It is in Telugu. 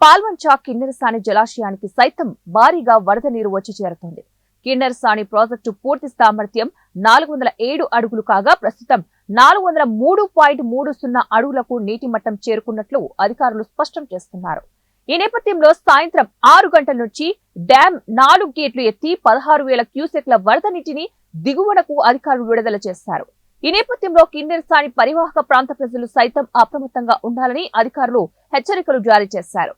పాల్వంచా కిన్నెరసాని జలాశయానికి సైతం భారీగా వరద నీరు వచ్చి చేరుతోంది. కిన్నెరసాని ప్రాజెక్టు పూర్తి సామర్థ్యం నాలుగు వందల ఏడు అడుగులు కాగా ప్రస్తుతం నాలుగు వందల మూడు పాయింట్ మూడు సున్నా అడుగులకు నీటి మట్టం చేరుకున్నట్లు అధికారులు స్పష్టం చేస్తున్నారు. ఈ నేపథ్యంలో సాయంత్రం ఆరు గంటల నుంచి డ్యాం నాలుగు గేట్లు ఎత్తి పదహారు వేల క్యూసెక్ల వరద నీటిని దిగువనకు అధికారులు విడుదల చేశారు. ఈ నేపథ్యంలో కిన్నెరసాని పరివాహక ప్రాంత ప్రజలు సైతం అప్రమత్తంగా ఉండాలని అధికారులు హెచ్చరికలు జారీ చేశారు.